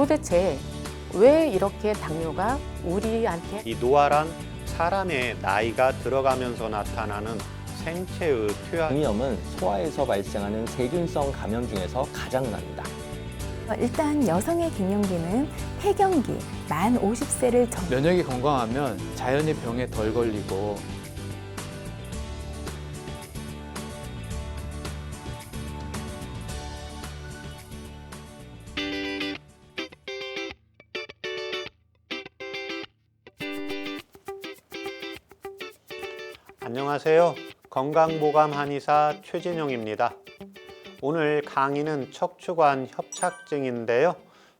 도대체 왜 이렇게 당뇨가 우리한테 이 노화란 사람의 나이가 들어가면서 나타나는 생체의 표현. 당위염은 소아에서 발생하는 세균성 감염 중에서 가장 납니다. 어, 일단 여성의 갱년기는 폐경기, 만 50세를 전 면역이 건강하면 자연히 병에 덜 걸리고 안녕하세요. 건강보감 한의사 최진용입니다. 오늘 강의는 척추관 협착증인데요.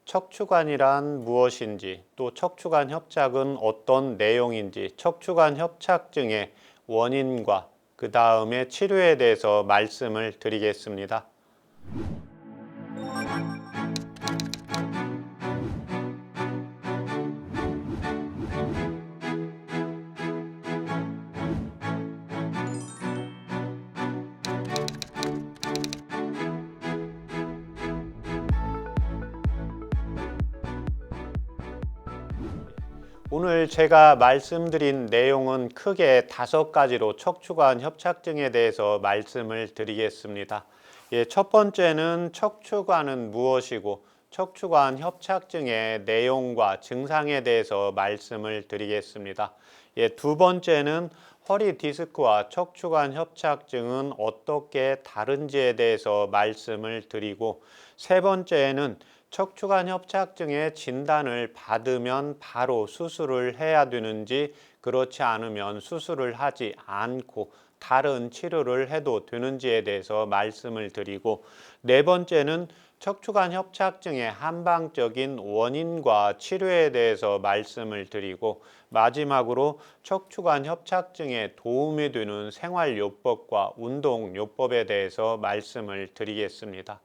척추관이란 무엇인지, 또 척추관 협착은 어떤 내용인지, 척추관 협착증의 원인과 그 다음에 치료에 대해서 말씀을 드리겠습니다. 제가 말씀드린 내용은 크게 다섯 가지로 척추관 협착증에 대해서 말씀을 드리겠습니다. 예, 첫 번째는 척추관은 무엇이고 척추관 협착증의 내용과 증상에 대해서 말씀을 드리겠습니다. 예, 두 번째는 허리 디스크와 척추관 협착증은 어떻게 다른지에 대해서 말씀을 드리고 세 번째는 척추관 협착증의 진단을 받으면 바로 수술을 해야 되는지 그렇지 않으면 수술을 하지 않고 다른 치료를 해도 되는지에 대해서 말씀을 드리고 네 번째는 척추관 협착증의 한방적인 원인과 치료에 대해서 말씀을 드리고 마지막으로 척추관 협착증에 도움이 되는 생활요법과 운동요법에 대해서 말씀을 드리겠습니다.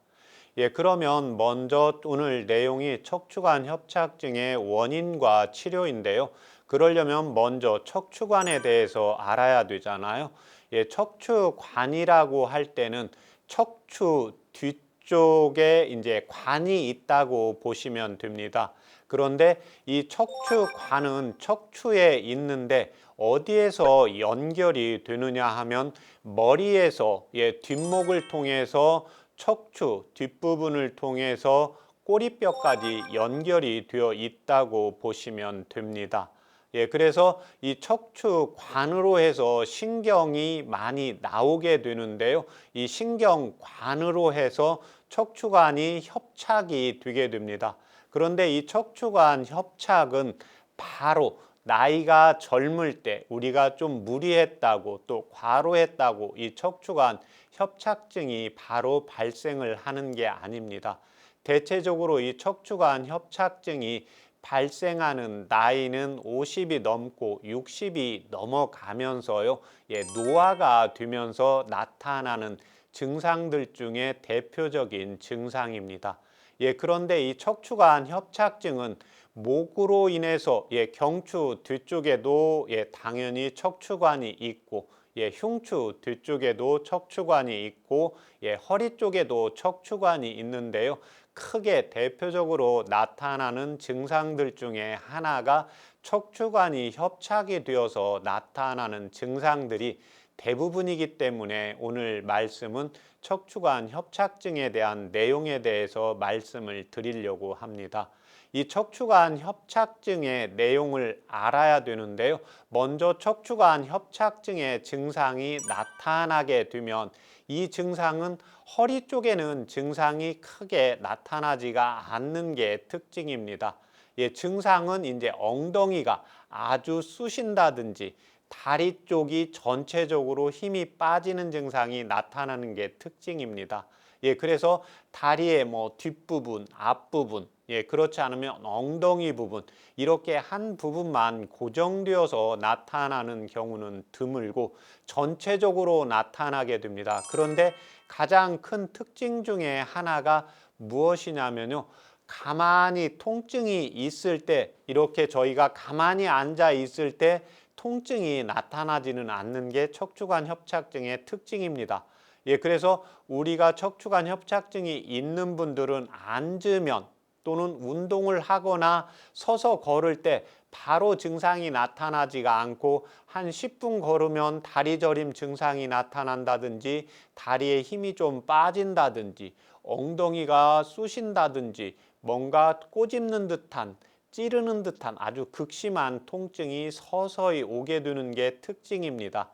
예, 그러면 먼저 오늘 내용이 척추관 협착증의 원인과 치료인데요. 그러려면 먼저 척추관에 대해서 알아야 되잖아요. 예, 척추관이라고 할 때는 척추 뒤쪽에 이제 관이 있다고 보시면 됩니다. 그런데 이 척추관은 척추에 있는데 어디에서 연결이 되느냐 하면 머리에서 예, 뒷목을 통해서 척추 뒷부분을 통해서 꼬리뼈까지 연결이 되어 있다고 보시면 됩니다. 예, 그래서 이 척추관으로 해서 신경이 많이 나오게 되는데요. 이 신경관으로 해서 척추관이 협착이 되게 됩니다. 그런데 이 척추관 협착은 바로 나이가 젊을 때 우리가 좀 무리했다고 또 과로했다고 이 척추관 협착증이 바로 발생을 하는 게 아닙니다. 대체적으로 이 척추관 협착증이 발생하는 나이는 50이 넘고 60이 넘어가면서요. 예, 노화가 되면서 나타나는 증상들 중에 대표적인 증상입니다. 예, 그런데 이 척추관 협착증은 목으로 인해서 예, 경추 뒤쪽에도 예, 당연히 척추관이 있고 예, 흉추 뒤쪽에도 척추관이 있고 예, 허리 쪽에도 척추관이 있는데요. 크게 대표적으로 나타나는 증상들 중에 하나가 척추관이 협착이 되어서 나타나는 증상들이 대부분이기 때문에 오늘 말씀은 척추관 협착증에 대한 내용에 대해서 말씀을 드리려고 합니다. 이 척추관 협착증의 내용을 알아야 되는데요. 먼저 척추관 협착증의 증상이 나타나게 되면 이 증상은 허리 쪽에는 증상이 크게 나타나지가 않는 게 특징입니다. 예, 증상은 이제 엉덩이가 아주 쑤신다든지 다리 쪽이 전체적으로 힘이 빠지는 증상이 나타나는 게 특징입니다. 예, 그래서 다리의 뭐 뒷부분, 앞부분, 예, 그렇지 않으면 엉덩이 부분 이렇게 한 부분만 고정되어서 나타나는 경우는 드물고 전체적으로 나타나게 됩니다. 그런데 가장 큰 특징 중에 하나가 무엇이냐면요. 가만히 통증이 있을 때 이렇게 저희가 가만히 앉아 있을 때 통증이 나타나지는 않는 게 척추관 협착증의 특징입니다. 예, 그래서 우리가 척추관 협착증이 있는 분들은 앉으면 또는 운동을 하거나 서서 걸을 때 바로 증상이 나타나지가 않고 한 10분 걸으면 다리 저림 증상이 나타난다든지 다리에 힘이 좀 빠진다든지 엉덩이가 쑤신다든지 뭔가 꼬집는 듯한 찌르는 듯한 아주 극심한 통증이 서서히 오게 되는 게 특징입니다.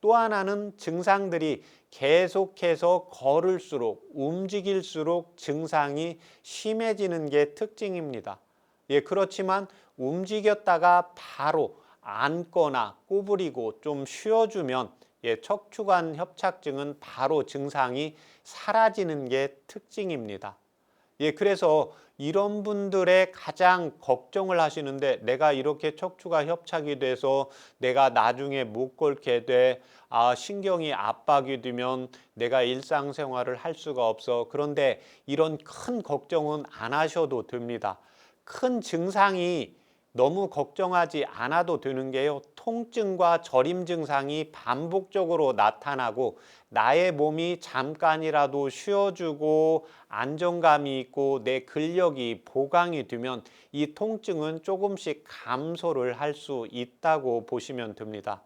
또 하나는 증상들이 계속해서 걸을수록 움직일수록 증상이 심해지는 게 특징입니다. 예, 그렇지만 움직였다가 바로 앉거나 구부리고 좀 쉬어주면 예, 척추관 협착증은 바로 증상이 사라지는 게 특징입니다. 예, 그래서 이런 분들의 가장 걱정을 하시는데 내가 이렇게 척추가 협착이 돼서 내가 나중에 못 걸게 돼. 아, 신경이 압박이 되면 내가 일상생활을 할 수가 없어. 그런데 이런 큰 걱정은 안 하셔도 됩니다. 큰 증상이 너무 걱정하지 않아도 되는 게요. 통증과 저림 증상이 반복적으로 나타나고 나의 몸이 잠깐이라도 쉬어주고 안정감이 있고 내 근력이 보강이 되면 이 통증은 조금씩 감소를 할 수 있다고 보시면 됩니다.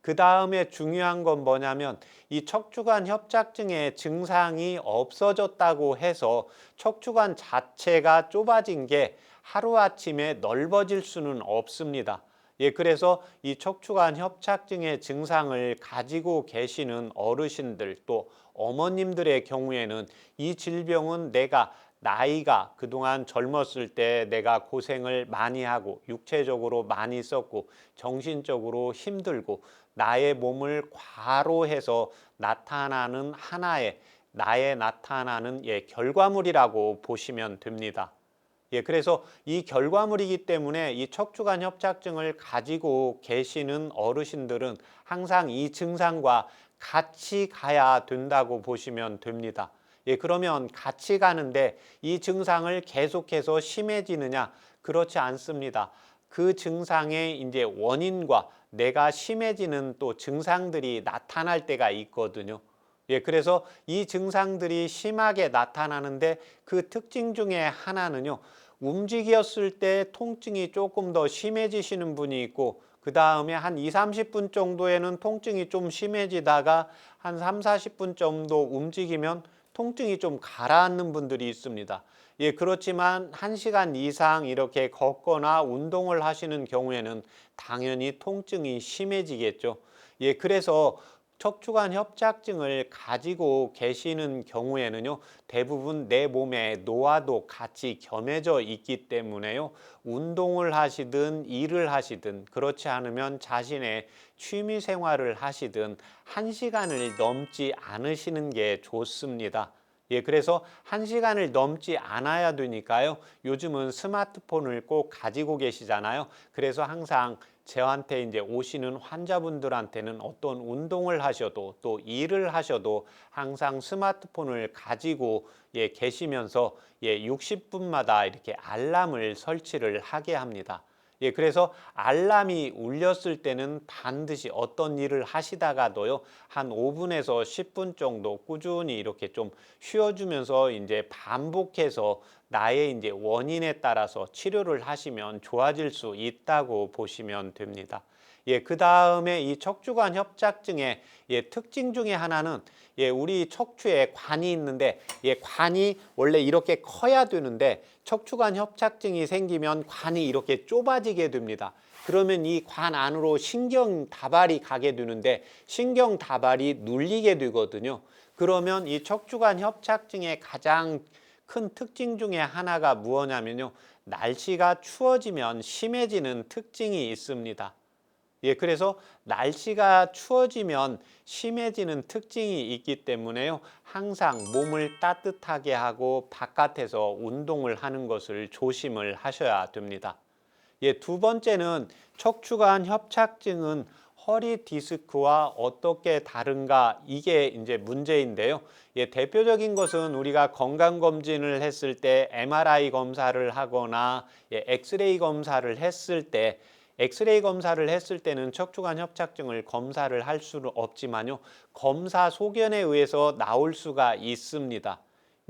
그 다음에 중요한 건 뭐냐면 이 척추관 협착증의 증상이 없어졌다고 해서 척추관 자체가 좁아진 게 하루아침에 넓어질 수는 없습니다. 예, 그래서 이 척추관 협착증의 증상을 가지고 계시는 어르신들 또 어머님들의 경우에는 이 질병은 내가 나이가 그동안 젊었을 때 내가 고생을 많이 하고 육체적으로 많이 썼고 정신적으로 힘들고 나의 몸을 과로해서 나타나는 하나의 나의 나타나는 예, 결과물이라고 보시면 됩니다. 예, 그래서 이 결과물이기 때문에 이 척추관 협착증을 가지고 계시는 어르신들은 항상 이 증상과 같이 가야 된다고 보시면 됩니다. 예, 그러면 같이 가는데 이 증상을 계속해서 심해지느냐? 그렇지 않습니다. 그 증상의 이제 원인과 내가 심해지는 또 증상들이 나타날 때가 있거든요. 예, 그래서 이 증상들이 심하게 나타나는데 그 특징 중에 하나는요. 움직였을 때 통증이 조금 더 심해지시는 분이 있고 그 다음에 한 2, 30분 정도에는 통증이 좀 심해지다가 한 3, 40분 정도 움직이면 통증이 좀 가라앉는 분들이 있습니다. 예, 그렇지만 1시간 이상 이렇게 걷거나 운동을 하시는 경우에는 당연히 통증이 심해지겠죠. 예, 그래서 척추관 협착증을 가지고 계시는 경우에는요, 대부분 내 몸에 노화도 같이 겸해져 있기 때문에요, 운동을 하시든 일을 하시든 그렇지 않으면 자신의 취미 생활을 하시든 한 시간을 넘지 않으시는 게 좋습니다. 예, 그래서 한 시간을 넘지 않아야 되니까요. 요즘은 스마트폰을 꼭 가지고 계시잖아요. 그래서 항상 저한테 이제 오시는 환자분들한테는 어떤 운동을 하셔도 또 일을 하셔도 항상 스마트폰을 가지고 예, 계시면서 예, 60분마다 이렇게 알람을 설치를 하게 합니다. 예, 그래서 알람이 울렸을 때는 반드시 어떤 일을 하시다가도요, 한 5분에서 10분 정도 꾸준히 이렇게 좀 쉬어주면서 이제 반복해서 나의 이제 원인에 따라서 치료를 하시면 좋아질 수 있다고 보시면 됩니다. 예, 그 다음에 이 척추관 협착증의 예, 특징 중에 하나는 예, 우리 척추에 관이 있는데 예, 관이 원래 이렇게 커야 되는데 척추관 협착증이 생기면 관이 이렇게 좁아지게 됩니다. 그러면 이 관 안으로 신경 다발이 가게 되는데 신경 다발이 눌리게 되거든요. 그러면 이 척추관 협착증의 가장 큰 특징 중에 하나가 무엇냐면요. 날씨가 추워지면 심해지는 특징이 있습니다. 예, 그래서 날씨가 추워지면 심해지는 특징이 있기 때문에요. 항상 몸을 따뜻하게 하고 바깥에서 운동을 하는 것을 조심을 하셔야 됩니다. 예, 두 번째는 척추관 협착증은 허리 디스크와 어떻게 다른가 이게 이제 문제인데요. 예, 대표적인 것은 우리가 건강 검진을 했을 때 MRI 검사를 하거나 예, 엑스레이 검사를 했을 때 엑스레이 검사를 했을 때는 척추관 협착증을 검사를 할 수는 없지만요. 검사 소견에 의해서 나올 수가 있습니다.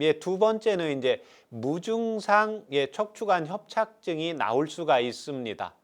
예, 두 번째는 이제 무증상 예, 척추관 협착증이 나올 수가 있습니다.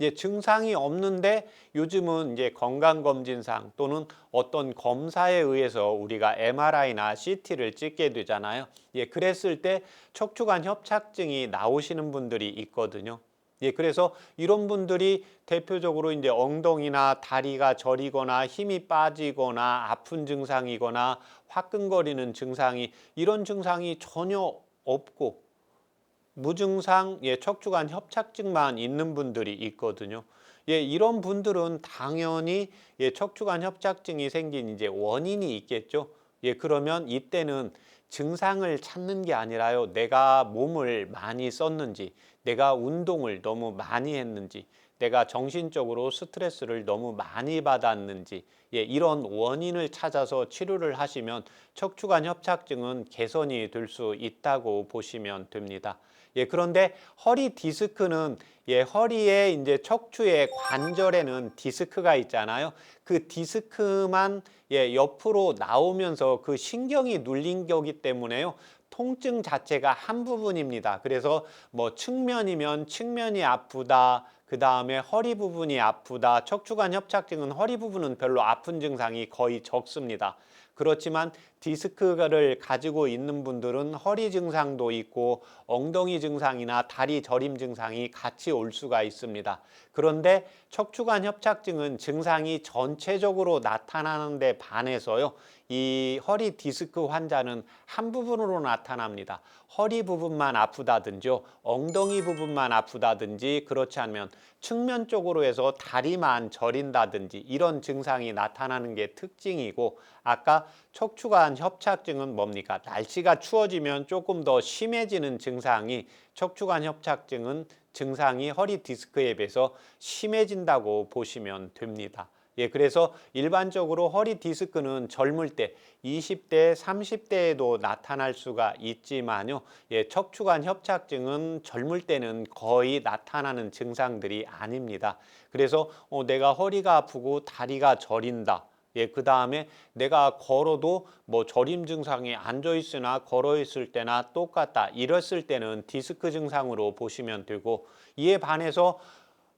예, 증상이 없는데 요즘은 이제 건강검진상 또는 어떤 검사에 의해서 우리가 MRI나 CT를 찍게 되잖아요. 예, 그랬을 때 척추관 협착증이 나오시는 분들이 있거든요. 예, 그래서 이런 분들이 대표적으로 이제 엉덩이나 다리가 저리거나 힘이 빠지거나 아픈 증상이거나 화끈거리는 증상이 이런 증상이 전혀 없고 무증상 예, 척추관 협착증만 있는 분들이 있거든요. 예, 이런 분들은 당연히 예, 척추관 협착증이 생긴 이제 원인이 있겠죠. 예, 그러면 이때는 증상을 찾는 게 아니라요. 내가 몸을 많이 썼는지, 내가 운동을 너무 많이 했는지, 내가 정신적으로 스트레스를 너무 많이 받았는지, 예, 이런 원인을 찾아서 치료를 하시면 척추관 협착증은 개선이 될 수 있다고 보시면 됩니다. 예, 그런데 허리 디스크는 예, 허리에 이제 척추의 관절에는 디스크가 있잖아요. 그 디스크만 예, 옆으로 나오면서 그 신경이 눌린 거기 때문에요. 통증 자체가 한 부분입니다. 그래서 뭐 측면이면 측면이 아프다. 그 다음에 허리 부분이 아프다. 척추관 협착증은 허리 부분은 별로 아픈 증상이 거의 적습니다. 그렇지만 디스크를 가지고 있는 분들은 허리 증상도 있고 엉덩이 증상이나 다리 저림 증상이 같이 올 수가 있습니다. 그런데 척추관 협착증은 증상이 전체적으로 나타나는데 반해서요. 이 허리 디스크 환자는 한 부분으로 나타납니다. 허리 부분만 아프다든지 엉덩이 부분만 아프다든지 그렇지 않으면 측면 쪽으로 해서 다리만 저린다든지 이런 증상이 나타나는 게 특징이고 아까 척추관 협착증은 뭡니까? 날씨가 추워지면 조금 더 심해지는 증상이 척추관 협착증은 증상이 허리 디스크에 비해서 심해진다고 보시면 됩니다. 예, 그래서 일반적으로 허리 디스크는 젊을 때 20대, 30대에도 나타날 수가 있지만요. 예, 척추관 협착증은 젊을 때는 거의 나타나는 증상들이 아닙니다. 그래서 어, 내가 허리가 아프고 다리가 저린다. 예, 그 다음에 내가 걸어도 뭐 저림 증상이 앉아 있으나 걸어 있을 때나 똑같다. 이랬을 때는 디스크 증상으로 보시면 되고 이에 반해서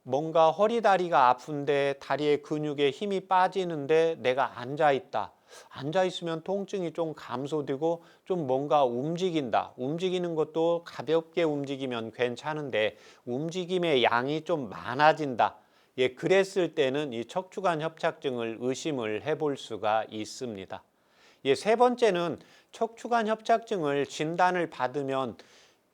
뭔가 허리 다리가 아픈데 다리의 근육에 힘이 빠지는데 내가 앉아 있다. 앉아 있으면 통증이 좀 감소되고 좀 뭔가 움직인다. 움직이는 것도 가볍게 움직이면 괜찮은데 움직임의 양이 좀 많아진다. 예, 그랬을 때는 이 척추관 협착증을 의심을 해볼 수가 있습니다. 예, 세 번째는 척추관 협착증을 진단을 받으면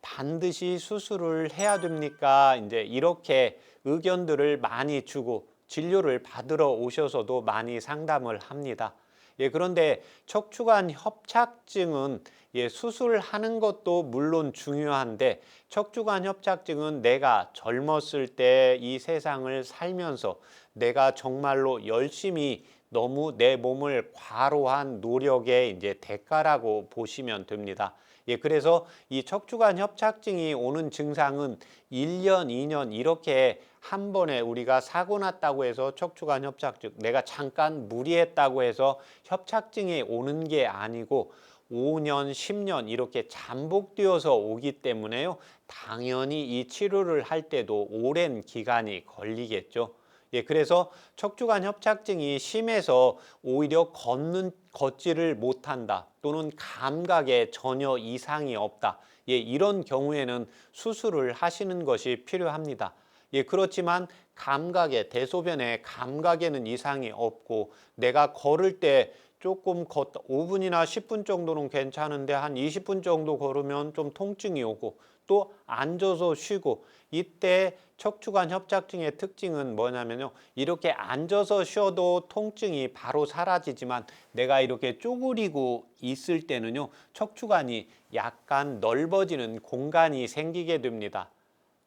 반드시 수술을 해야 됩니까? 이제 이렇게 의견들을 많이 주고 진료를 받으러 오셔서도 많이 상담을 합니다. 예, 그런데 척추관 협착증은 예, 수술하는 것도 물론 중요한데 척추관 협착증은 내가 젊었을 때 이 세상을 살면서 내가 정말로 열심히 너무 내 몸을 과로한 노력의 이제 대가라고 보시면 됩니다. 예, 그래서 이 척추관 협착증이 오는 증상은 1년, 2년 이렇게 한 번에 우리가 사고 났다고 해서 척추관 협착증, 내가 잠깐 무리했다고 해서 협착증이 오는 게 아니고 5년, 10년 이렇게 잠복되어서 오기 때문에요. 당연히 이 치료를 할 때도 오랜 기간이 걸리겠죠. 예, 그래서 척추관 협착증이 심해서 오히려 걷는 걷지를 못한다 또는 감각에 전혀 이상이 없다. 예, 이런 경우에는 수술을 하시는 것이 필요합니다. 예, 그렇지만 감각에 대소변에 감각에는 이상이 없고 내가 걸을 때 조금 걷다 5분이나 10분 정도는 괜찮은데 한 20분 정도 걸으면 좀 통증이 오고 또 앉아서 쉬고 이때 척추관 협착증의 특징은 뭐냐면요. 이렇게 앉아서 쉬어도 통증이 바로 사라지지만 내가 이렇게 쪼그리고 있을 때는요. 척추관이 약간 넓어지는 공간이 생기게 됩니다.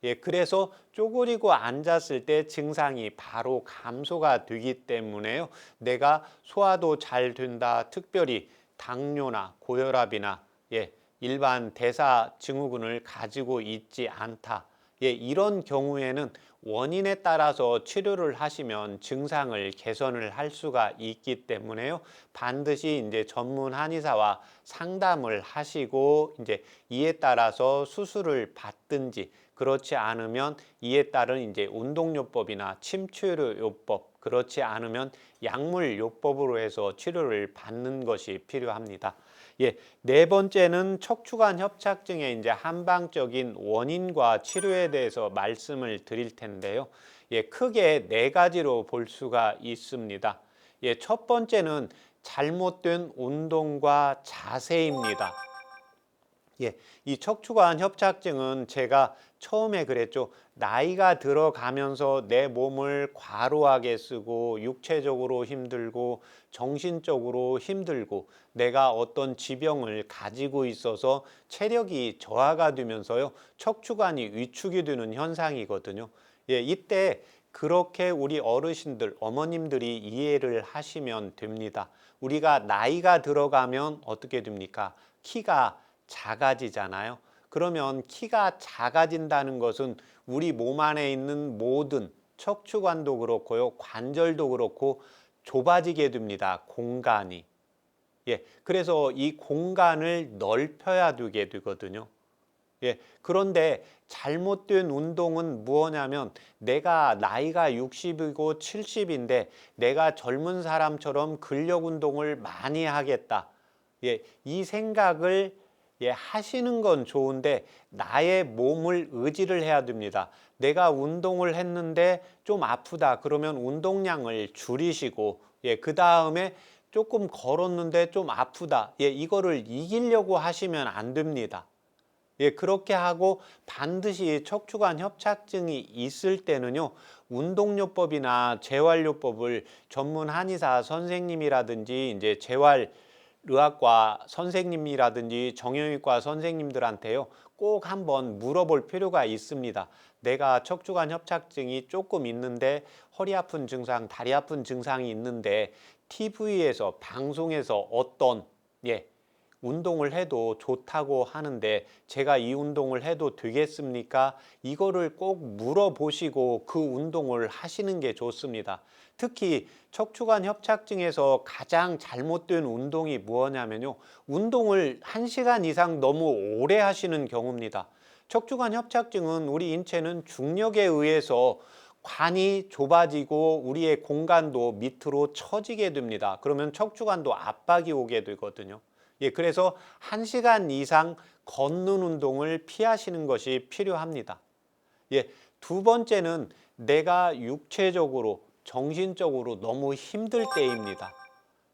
예, 그래서 쪼그리고 앉았을 때 증상이 바로 감소가 되기 때문에요. 내가 소화도 잘 된다. 특별히 당뇨나 고혈압이나 예, 일반 대사 증후군을 가지고 있지 않다. 예, 이런 경우에는 원인에 따라서 치료를 하시면 증상을 개선을 할 수가 있기 때문에요. 반드시 이제 전문 한의사와 상담을 하시고 이제 이에 따라서 수술을 받든지 그렇지 않으면 이에 따른 이제 운동요법이나 침치료요법 그렇지 않으면 약물요법으로 해서 치료를 받는 것이 필요합니다. 예, 네 번째는 척추관 협착증의 이제 한방적인 원인과 치료에 대해서 말씀을 드릴 텐데요. 예, 크게 네 가지로 볼 수가 있습니다. 예, 첫 번째는 잘못된 운동과 자세입니다. 예, 이 척추관 협착증은 제가 처음에 그랬죠. 나이가 들어가면서 내 몸을 과로하게 쓰고 육체적으로 힘들고 정신적으로 힘들고 내가 어떤 지병을 가지고 있어서 체력이 저하가 되면서요. 척추관이 위축이 되는 현상이거든요. 예, 이때 그렇게 우리 어르신들, 어머님들이 이해를 하시면 됩니다. 우리가 나이가 들어가면 어떻게 됩니까? 키가 작아지잖아요. 그러면 키가 작아진다는 것은 우리 몸 안에 있는 모든 척추관도 그렇고요. 관절도 그렇고 좁아지게 됩니다. 공간이. 예. 그래서 이 공간을 넓혀야 되게 되거든요. 예. 그런데 잘못된 운동은 무엇냐면 내가 나이가 60이고 70인데 내가 젊은 사람처럼 근력 운동을 많이 하겠다. 예. 이 생각을 예, 하시는 건 좋은데 나의 몸을 의지를 해야 됩니다. 내가 운동을 했는데 좀 아프다. 그러면 운동량을 줄이시고 예, 그 다음에 조금 걸었는데 좀 아프다. 예, 이거를 이기려고 하시면 안 됩니다. 예, 그렇게 하고 반드시 척추관 협착증이 있을 때는요, 운동요법이나 재활요법을 전문 한의사 선생님이라든지 이제 재활 의학과 선생님이라든지 정형외과 선생님들한테요 꼭 한번 물어볼 필요가 있습니다. 내가 척추관 협착증이 조금 있는데 허리 아픈 증상, 다리 아픈 증상이 있는데 TV에서 방송에서 어떤 예 운동을 해도 좋다고 하는데 제가 이 운동을 해도 되겠습니까? 이거를 꼭 물어보시고 그 운동을 하시는 게 좋습니다. 특히 척추관 협착증에서 가장 잘못된 운동이 무엇냐면요. 운동을 한시간 이상 너무 오래 하시는 경우입니다. 척추관 협착증은 우리 인체는 중력에 의해서 관이 좁아지고 우리의 공간도 밑으로 처지게 됩니다. 그러면 척추관도 압박이 오게 되거든요. 예, 그래서 한시간 이상 걷는 운동을 피하시는 것이 필요합니다. 예, 두 번째는 내가 육체적으로 정신적으로 너무 힘들 때입니다.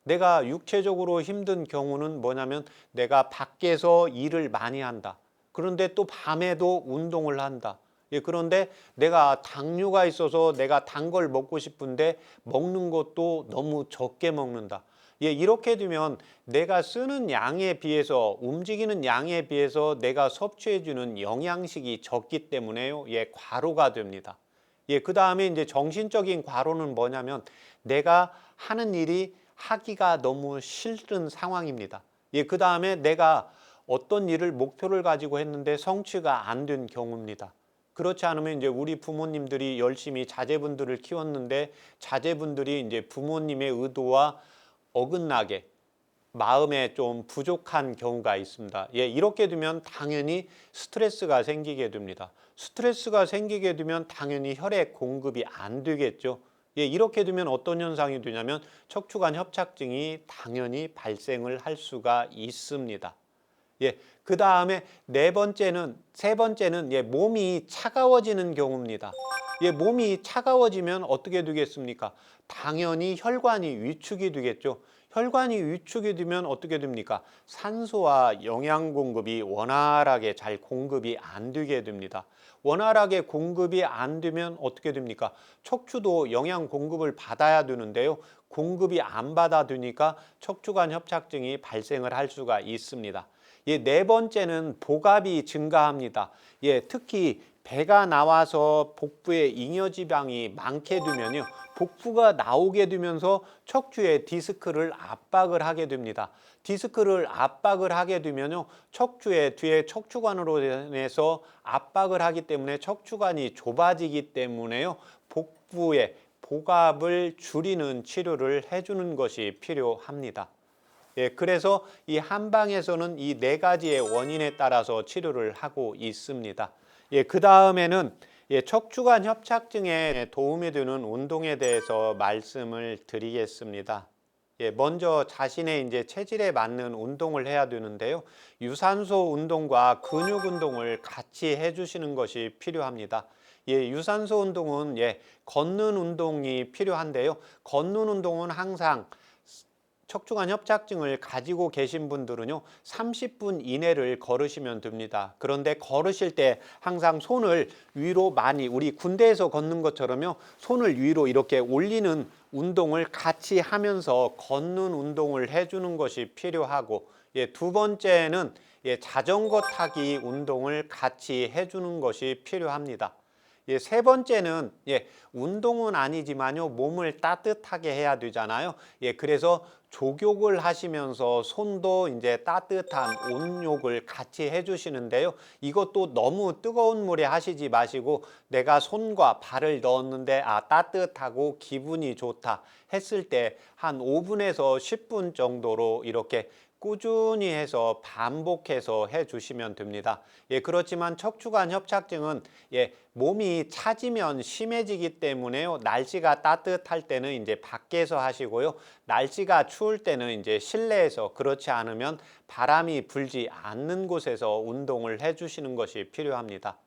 내가 육체적으로 힘든 경우는 뭐냐면 내가 밖에서 일을 많이 한다. 그런데 또 밤에도 운동을 한다. 예, 그런데 내가 당뇨가 있어서 내가 단 걸 먹고 싶은데 먹는 것도 너무 적게 먹는다. 예, 이렇게 되면 내가 쓰는 양에 비해서 움직이는 양에 비해서 내가 섭취해 주는 영양식이 적기 때문에요. 예, 과로가 됩니다. 예, 그 다음에 이제 정신적인 과로는 뭐냐면 내가 하는 일이 하기가 너무 싫은 상황입니다. 예, 그 다음에 내가 어떤 일을 목표를 가지고 했는데 성취가 안 된 경우입니다. 그렇지 않으면 이제 우리 부모님들이 열심히 자제분들을 키웠는데 자제분들이 이제 부모님의 의도와 어긋나게 마음에 좀 부족한 경우가 있습니다. 예, 이렇게 되면 당연히 스트레스가 생기게 됩니다. 스트레스가 생기게 되면 당연히 혈액 공급이 안 되겠죠. 예, 이렇게 되면 어떤 현상이 되냐면 척추관 협착증이 당연히 발생을 할 수가 있습니다. 예, 그 다음에 네 번째는 세 번째는 예, 몸이 차가워지는 경우입니다. 예, 몸이 차가워지면 어떻게 되겠습니까? 당연히 혈관이 위축이 되겠죠. 혈관이 위축이 되면 어떻게 됩니까? 산소와 영양 공급이 원활하게 잘 공급이 안 되게 됩니다. 원활하게 공급이 안 되면 어떻게 됩니까? 척추도 영양 공급을 받아야 되는데요. 공급이 안 받아주니까 척추관 협착증이 발생을 할 수가 있습니다. 예, 네 번째는 복압이 증가합니다. 예, 특히 배가 나와서 복부에 잉여 지방이 많게 되면요. 복부가 나오게 되면서 척추에 디스크를 압박을 하게 됩니다. 디스크를 압박을 하게 되면요. 척추의 뒤에 척추관으로 인해서 압박을 하기 때문에 척추관이 좁아지기 때문에요. 복부의 복압을 줄이는 치료를 해주는 것이 필요합니다. 예, 그래서 이 한방에서는 이 네 가지의 원인에 따라서 치료를 하고 있습니다. 예, 그 다음에는 예, 척추관 협착증에 도움이 되는 운동에 대해서 말씀을 드리겠습니다. 예, 먼저 자신의 이제 체질에 맞는 운동을 해야 되는데요. 유산소 운동과 근육 운동을 같이 해주시는 것이 필요합니다. 예, 유산소 운동은 예, 걷는 운동이 필요한데요. 걷는 운동은 항상 척추관 협착증을 가지고 계신 분들은요, 30분 이내를 걸으시면 됩니다. 그런데 걸으실 때 항상 손을 위로 많이, 우리 군대에서 걷는 것처럼요, 손을 위로 이렇게 올리는 운동을 같이 하면서 걷는 운동을 해주는 것이 필요하고, 예, 두 번째는 예, 자전거 타기 운동을 같이 해주는 것이 필요합니다. 예, 세 번째는 예, 운동은 아니지만요 몸을 따뜻하게 해야 되잖아요. 예, 그래서 족욕을 하시면서 손도 이제 따뜻한 온욕을 같이 해주시는데요. 이것도 너무 뜨거운 물에 하시지 마시고 내가 손과 발을 넣었는데 아 따뜻하고 기분이 좋다 했을 때 한 5분에서 10분 정도로 이렇게 꾸준히 해서 반복해서 해 주시면 됩니다. 예, 그렇지만 척추관 협착증은 예, 몸이 차지면 심해지기 때문에요. 날씨가 따뜻할 때는 이제 밖에서 하시고요. 날씨가 추울 때는 이제 실내에서 그렇지 않으면 바람이 불지 않는 곳에서 운동을 해 주시는 것이 필요합니다.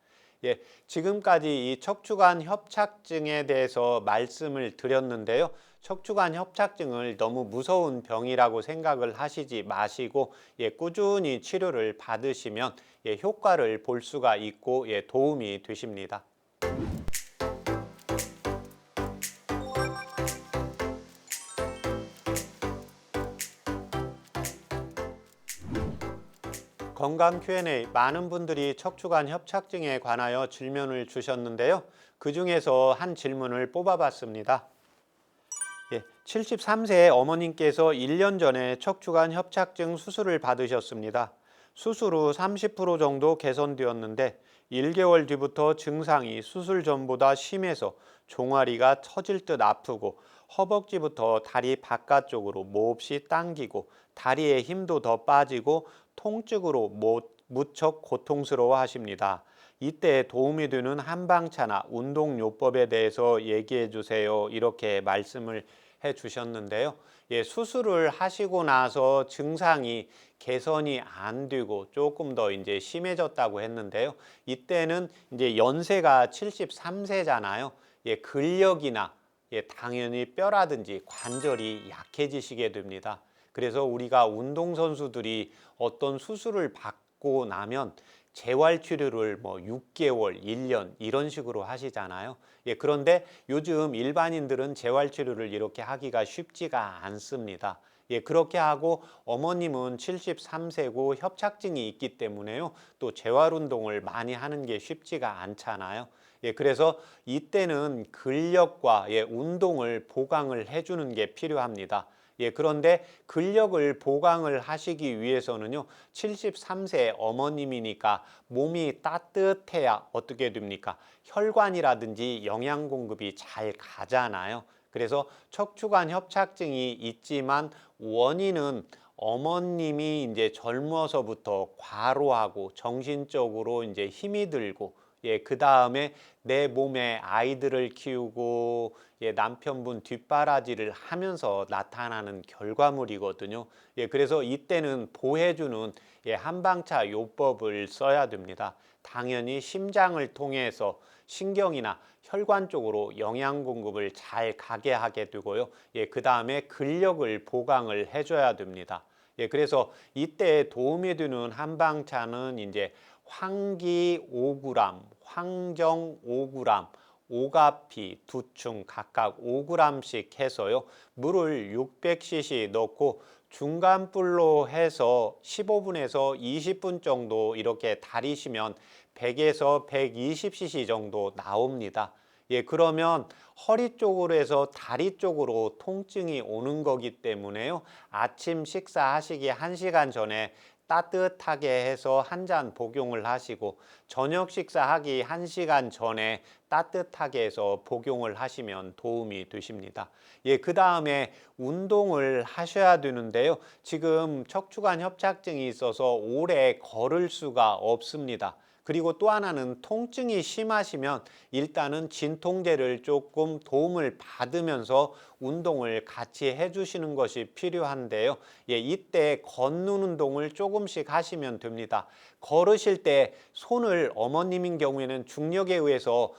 예, 지금까지 이 척추관 협착증에 대해서 말씀을 드렸는데요. 척추관 협착증을 너무 무서운 병이라고 생각을 하시지 마시고 예, 꾸준히 치료를 받으시면 예, 효과를 볼 수가 있고 예, 도움이 되십니다. 건강 Q&A 많은 분들이 척추관 협착증에 관하여 질문을 주셨는데요. 그 중에서 한 질문을 뽑아봤습니다. 예, 73세 어머님께서 1년 전에 척추관 협착증 수술을 받으셨습니다. 수술 후 30% 정도 개선되었는데 1개월 뒤부터 증상이 수술 전보다 심해서 종아리가 처질 듯 아프고 허벅지부터 다리 바깥쪽으로 몹시 당기고 다리에 힘도 더 빠지고 통증으로 못- 무척 고통스러워 하십니다. 이때 도움이 되는 한방차나 운동요법에 대해서 얘기해 주세요. 이렇게 말씀을 해 주셨는데요. 예, 수술을 하시고 나서 증상이 개선이 안 되고 조금 더 이제 심해졌다고 했는데요. 이때는 이제 연세가 73세잖아요. 예, 근력이나 예, 당연히 뼈라든지 관절이 약해지시게 됩니다. 그래서 우리가 운동선수들이 어떤 수술을 받고 나면 재활 치료를 뭐 6개월, 1년 이런 식으로 하시잖아요. 예, 그런데 요즘 일반인들은 재활 치료를 이렇게 하기가 쉽지가 않습니다. 예, 그렇게 하고 어머님은 73세고 협착증이 있기 때문에요. 또 재활 운동을 많이 하는 게 쉽지가 않잖아요. 예, 그래서 이때는 근력과 예, 운동을 보강을 해주는 게 필요합니다. 예, 그런데 근력을 보강을 하시기 위해서는요, 73세 어머님이니까 몸이 따뜻해야 어떻게 됩니까? 혈관이라든지 영양 공급이 잘 가잖아요. 그래서 척추관 협착증이 있지만 원인은 어머님이 이제 젊어서부터 과로하고 정신적으로 이제 힘이 들고 예, 그 다음에 내 몸에 아이들을 키우고 예, 남편분 뒷바라지를 하면서 나타나는 결과물이거든요. 예, 그래서 이때는 보해주는 예, 한방차 요법을 써야 됩니다. 당연히 심장을 통해서 신경이나 혈관 쪽으로 영양 공급을 잘 가게 하게 되고요. 예, 그 다음에 근력을 보강을 해줘야 됩니다. 예, 그래서 이때 도움이 되는 한방차는 이제 황기 5g, 황정 5g, 오가피 두충 각각 5g씩 해서요. 물을 600cc 넣고 중간 불로 해서 15분에서 20분 정도 이렇게 달이시면 100에서 120cc 정도 나옵니다. 예, 그러면 허리 쪽으로 해서 다리 쪽으로 통증이 오는 거기 때문에요. 아침 식사하시기 1시간 전에 따뜻하게 해서 한 잔 복용을 하시고 저녁 식사하기 1시간 전에 따뜻하게 해서 복용을 하시면 도움이 되십니다. 예, 그 다음에 운동을 하셔야 되는데요. 지금 척추관 협착증이 있어서 오래 걸을 수가 없습니다. 그리고 또 하나는 통증이 심하시면 일단은 진통제를 조금 도움을 받으면서 운동을 같이 해주시는 것이 필요한데요. 예, 이때 걷는 운동을 조금씩 하시면 됩니다. 걸으실 때 손을 어머님인 경우에는 중력에 의해서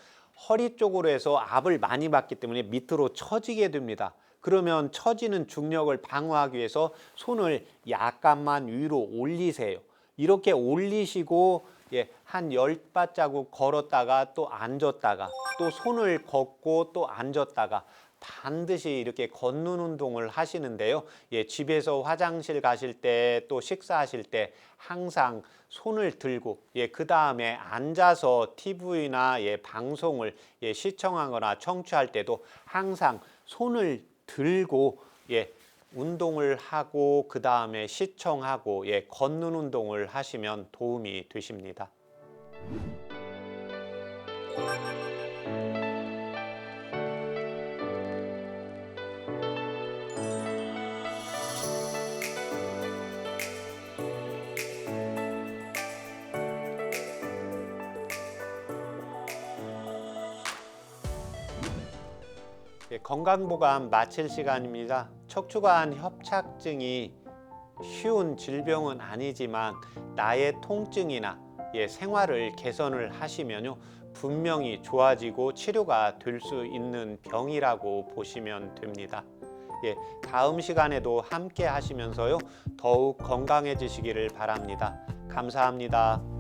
허리 쪽으로 해서 압을 많이 받기 때문에 밑으로 처지게 됩니다. 그러면 처지는 중력을 방어하기 위해서 손을 약간만 위로 올리세요. 이렇게 올리시고 예, 한열 발자국 걸었다가 또 앉았다가 또 손을 걷고 또 앉았다가 반드시 이렇게 걷는 운동을 하시는데요. 예, 집에서 화장실 가실 때 또 식사하실 때 항상 손을 들고 예, 그 다음에 앉아서 TV나 예, 방송을 예, 시청하거나 청취할 때도 항상 손을 들고 예, 운동을 하고 그 다음에 시청하고 예, 걷는 운동을 하시면 도움이 되십니다. 예, 건강보감 마칠 시간입니다. 척추관 협착증이 쉬운 질병은 아니지만 나의 통증이나 예, 생활을 개선을 하시면요 분명히 좋아지고 치료가 될 수 있는 병이라고 보시면 됩니다. 예, 다음 시간에도 함께 하시면서요 더욱 건강해지시기를 바랍니다. 감사합니다.